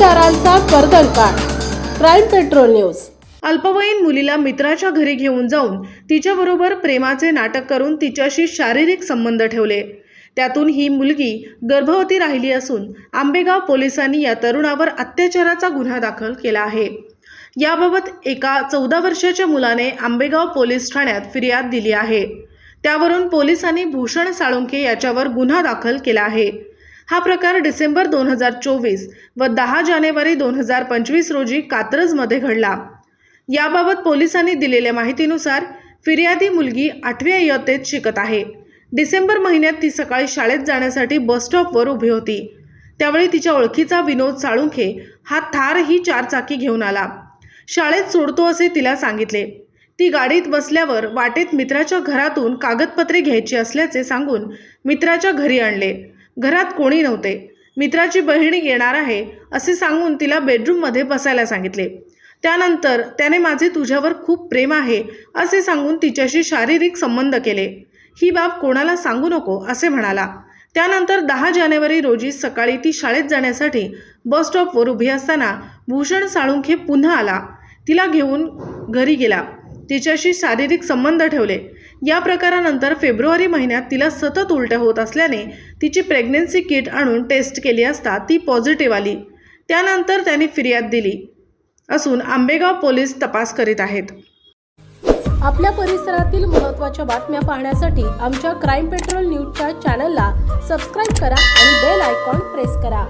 घटनांचा कर्दळकाळ crime patrol news. अल्पवयीन मुलीला मित्राच्या घरी घेऊन जाऊन तिच्याबरोबर प्रेमाचे नाटक करून तिच्याशी शारीरिक संबंध ठेवले. त्यातून ही मुलगी गर्भवती राहिली असून आंबेगाव पोलिसांनी या तरुणावर अत्याचाराचा गुन्हा दाखल केला आहे. याबाबत एका चौदा वर्षाच्या मुलाने आंबेगाव पोलीस ठाण्यात फिर्याद दिली आहे. त्यावरून पोलिसांनी भूषण साळुंके याच्यावर गुन्हा दाखल केला आहे. हा प्रकार डिसेंबर दोन हजार चोवीस व दहा जानेवारी दोन हजार पंचवीस रोजी कात्रजमध्ये घडला. याबाबत पोलिसांनी दिलेल्या माहितीनुसार फिर्यादी मुलगी आठव्या इयत्तेत शिकत आहे. डिसेंबर महिन्यात ती सकाळी शाळेत जाण्यासाठी बस स्टॉपवर उभी होती. त्यावेळी तिच्या ओळखीचा विनोद साळुंखे हा थार ही चारचाकी घेऊन आला. शाळेत सोडतो असे तिला सांगितले. ती गाडीत बसल्यावर वाटेत मित्राच्या घरातून कागदपत्रे घ्यायची असल्याचे सांगून मित्राच्या घरी आणले. घरात कोणी नव्हते. मित्राची बहीण येणार आहे असे सांगून तिला बेडरूममध्ये बसायला सांगितले. त्यानंतर त्याने माझे तुझ्यावर खूप प्रेम आहे असे सांगून तिच्याशी शारीरिक संबंध केले. ही बाब कोणाला सांगू नको असे म्हणाला. त्यानंतर दहा जानेवारी रोजी सकाळी ती शाळेत जाण्यासाठी बस स्टॉपवर उभी असताना भूषण साळुंखे पुन्हा आला. तिला घेऊन घरी गेला. तिच्याशी शारीरिक संबंध ठेवले. या प्रकारानंतर फेब्रुवारी महिन्यात तिला सतत उलट्या होत असल्याने तिची प्रेग्नेन्सी किट आणून टेस्ट केली असता ती पॉझिटिव्ह आली. त्यानंतर त्याने फिर्याद दिली असून आंबेगाव पोलीस तपास करीत आहेत. आपल्या परिसरातील महत्त्वाच्या बातम्या पाहण्यासाठी आमच्या क्राईम पेट्रोल न्यूजच्या चॅनलला सबस्क्राईब करा आणि बेल आयकॉन प्रेस करा.